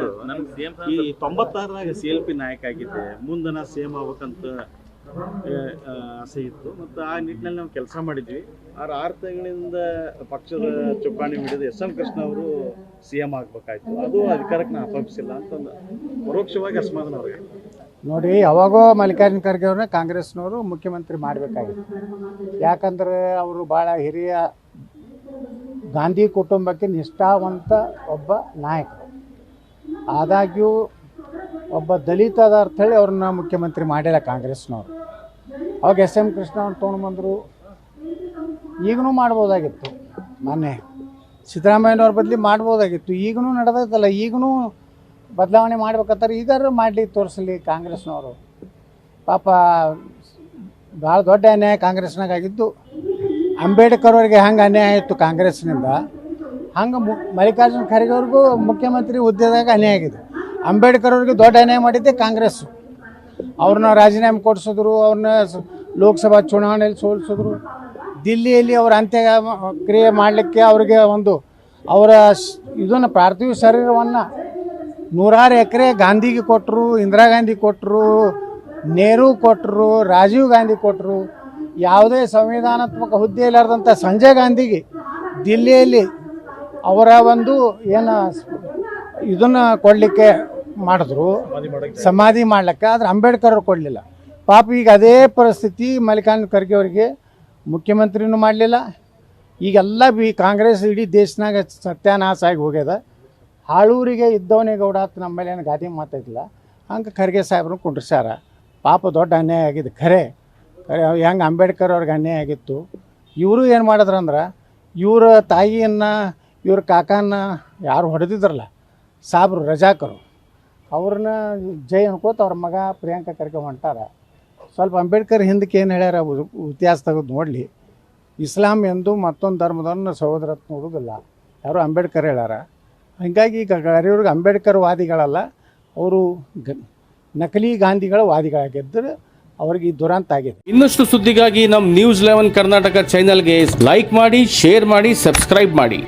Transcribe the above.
ನೋಡು ಈ ತೊಂಬತ್ತಾರದಾಗ C L P ನಾಯಕ ಆಗಿದ್ದೆ. ಮುಂದನ ನಾ ಸಿ ಎಂ ಆಗ್ಬೇಕಂತ ಆಸೆ ಇತ್ತು. ಮತ್ತು ಆ ನಿಟ್ಟಿನಲ್ಲಿ ನಾವು ಕೆಲಸ ಮಾಡಿದ್ವಿ. ಆರು ಆರು ತಿಂಗಳಿಂದ ಪಕ್ಷದ ಚುಕ್ಕಾಣಿ ಹಿಡಿದು ಎಸ್ ಎಂ ಕೃಷ್ಣ ಅವರು ಸಿ ಎಂ ಆಗ್ಬೇಕಾಯ್ತು. ಅದು ಅಧಿಕಾರಕ್ಕೆ ನಾನು ಅಪೇಕ್ಷಿಸಿಲ್ಲ ಅಂತಂದು. ಪರೋಕ್ಷವಾಗಿ ಅಸಮಾಧಾನ ಅವ್ರಿಗೆ ನೋಡಿ ಯಾವಾಗೋ ಮಲ್ಲಿಕಾರ್ಜುನ ಖರ್ಗೆ ಅವ್ರನ್ನ ಕಾಂಗ್ರೆಸ್ನವರು ಮುಖ್ಯಮಂತ್ರಿ ಮಾಡಬೇಕಾಗಿತ್ತು. ಯಾಕಂದ್ರೆ ಅವರು ಭಾಳ ಹಿರಿಯ ಗಾಂಧಿ ಕುಟುಂಬಕ್ಕೆ ನಿಷ್ಠಾವಂತ ಒಬ್ಬ ನಾಯಕ. ಆದಾಗ್ಯೂ ಒಬ್ಬ ದಲಿತ ಅದ ಹೇಳಿ ಅವ್ರನ್ನ ಮುಖ್ಯಮಂತ್ರಿ ಮಾಡಿಲ್ಲ ಕಾಂಗ್ರೆಸ್ನವರು. ಅವಾಗ ಎಸ್ ಎಂ ಕೃಷ್ಣ ಅವ್ರು ತೊಗೊಂಡ್ಬಂದರು ಈಗಲೂ ಮಾಡ್ಬೋದಾಗಿತ್ತು. ಮೊನ್ನೆ ಸಿದ್ದರಾಮಯ್ಯನವ್ರ ಬದಲಿ ಮಾಡ್ಬೋದಾಗಿತ್ತು. ಈಗನೂ ನಡೆದೈತಲ್ಲ ಈಗಲೂ ಬದಲಾವಣೆ ಮಾಡ್ಬೇಕಂತಾರೆ ಈಗಾರು ಮಾಡಲಿ ತೋರಿಸಲಿ ಕಾಂಗ್ರೆಸ್ನವರು. ಪಾಪ ಭಾಳ ದೊಡ್ಡ ಅನ್ಯಾಯ ಕಾಂಗ್ರೆಸ್ನಾಗ ಆಗಿದ್ದು ಅಂಬೇಡ್ಕರ್ ಅವರಿಗೆ ಹಂಗೆ ಅನ್ಯಾಯ ಆಯಿತು ಕಾಂಗ್ರೆಸ್ನಿಂದ? ಹಂಗೆ ಮಲ್ಲಿಕಾರ್ಜುನ ಖರ್ಗೆ ಅವ್ರಿಗೂ ಮುಖ್ಯಮಂತ್ರಿ ಹುದ್ದೆದಾಗ ಅನ್ಯಾಯ ಆಗಿದೆ. ಅಂಬೇಡ್ಕರ್ ಅವ್ರಿಗೆ ದೊಡ್ಡ ಅನ್ಯಾಯ ಮಾಡಿದ್ದೆ ಕಾಂಗ್ರೆಸ್ಸು ಅವ್ರನ್ನ ರಾಜೀನಾಮೆ ಕೊಡಿಸಿದ್ರು, ಅವ್ರನ್ನ ಲೋಕಸಭಾ ಚುನಾವಣೆಯಲ್ಲಿ ಸೋಲಿಸಿದ್ರು. ದಿಲ್ಲಿಯಲ್ಲಿ ಅವ್ರ ಅಂತ್ಯ ಕ್ರಿಯೆ ಮಾಡಲಿಕ್ಕೆ ಅವ್ರಿಗೆ ಒಂದು ಅವರ ಇದನ್ನು ಪಾರ್ಥಿವ ಶರೀರವನ್ನು ನೂರಾರು ಎಕರೆ ಗಾಂಧಿಗೆ ಕೊಟ್ಟರು ಇಂದಿರಾ ಗಾಂಧಿ ಕೊಟ್ಟರು ನೆಹರು ಕೊಟ್ಟರು ರಾಜೀವ್ ಗಾಂಧಿ ಕೊಟ್ಟರು ಯಾವುದೇ ಸಂವಿಧಾನಾತ್ಮಕ ಹುದ್ದೆ ಇಲ್ಲಾರ್ದಂಥ ಸಂಜಯ್ ಗಾಂಧಿಗೆ ದಿಲ್ಲಿಯಲ್ಲಿ ಅವರ ಒಂದು ಏನು ಇದನ್ನು ಕೊಡಲಿಕ್ಕೆ ಮಾಡಿದ್ರು. ಸಮಾಧಿ ಮಾಡ್ಲಿಕ್ಕೆ, ಆದ್ರೆ ಅಂಬೇಡ್ಕರ್ ಅವ್ರು ಕೊಡಲಿಲ್ಲ. ಪಾಪ ಈಗ ಅದೇ ಪರಿಸ್ಥಿತಿ ಮಲ್ಲಿಕಾರ್ಜುನ ಖರ್ಗೆ ಅವರಿಗೆ ಮುಖ್ಯಮಂತ್ರಿನೂ ಮಾಡಲಿಲ್ಲ. ಈಗೆಲ್ಲ ಬಿ ಕಾಂಗ್ರೆಸ್ ಇಡೀ ದೇಶನಾಗ ಸತ್ಯಾನಾಶ ಆಗಿ ಹೋಗ್ಯದ. ಹಾಳೂರಿಗೆ ಇದ್ದವನೇ ಗೌಡ ನಮ್ಮ ಮೇಲೆ ಏನು ಗಾದಿ ಮಾತಾಯ್ತಿಲ್ಲ ಹಂಗೆ ಖರ್ಗೆ ಸಾಹೇಬ್ರು ಕುಂಡ್ರಸ್ಯಾರ. ಪಾಪ ದೊಡ್ಡ ಅನ್ಯಾಯ ಆಗಿದೆ ಖರೆ ಖರೆ, ಹೆಂಗೆ ಅಂಬೇಡ್ಕರ್ ಅವ್ರಿಗೆ ಅನ್ಯಾಯ ಆಗಿತ್ತು. ಇವರು ಏನು ಮಾಡಿದ್ರಂದ್ರೆ, ಇವರ ತಾಯಿಯನ್ನು ಇವ್ರ ಕಾಕನ ಯಾರು ಹೊಡೆದಿದ್ರಲ್ಲ, ಸಾಬ್ರು ರಜಾಕರು, ಅವ್ರನ್ನ ಜೈ ಅನ್ಕೋತ ಅವ್ರ ಮಗ ಪ್ರಿಯಾಂಕಾ ಕರ್ಕೊಂಡು ಹೊಂಟಾರ ಸ್ವಲ್ಪ ಅಂಬೇಡ್ಕರ್ ಹಿಂದಕ್ಕೆ ಏನು ಹೇಳ್ಯಾರ ಇತಿಹಾಸ ತೆಗೆದು ನೋಡಲಿ. ಇಸ್ಲಾಂ ಎಂದು ಮತ್ತೊಂದು ಧರ್ಮದವ್ರನ್ನ ಸಹೋದರತ್ ನೋಡೋದಿಲ್ಲ. ಯಾರು ಅಂಬೇಡ್ಕರ್ ಹೇಳ್ಯಾರ. ಹೀಗಾಗಿ ಈಗ ಕರಿಯವ್ರಿಗೆ ಅಂಬೇಡ್ಕರ್ ವಾದಿಗಳಲ್ಲ, ಅವರು ಗ, ನಕಲಿ ಗಾಂಧಿಗಳ ವಾದಿಗಳಾಗಿದ್ದರು ಅವ್ರಿಗೆ ಈ ದುರಂತ ಆಗಿದೆ. ಇನ್ನಷ್ಟು ಸುದ್ದಿಗಾಗಿ ನಮ್ಮ ನ್ಯೂಸ್ ಲೆವೆನ್ ಕರ್ನಾಟಕ ಚಾನೆಲ್ಗೆ ಲೈಕ್ ಮಾಡಿ ಶೇರ್ ಮಾಡಿ ಸಬ್ಸ್ಕ್ರೈಬ್ ಮಾಡಿ.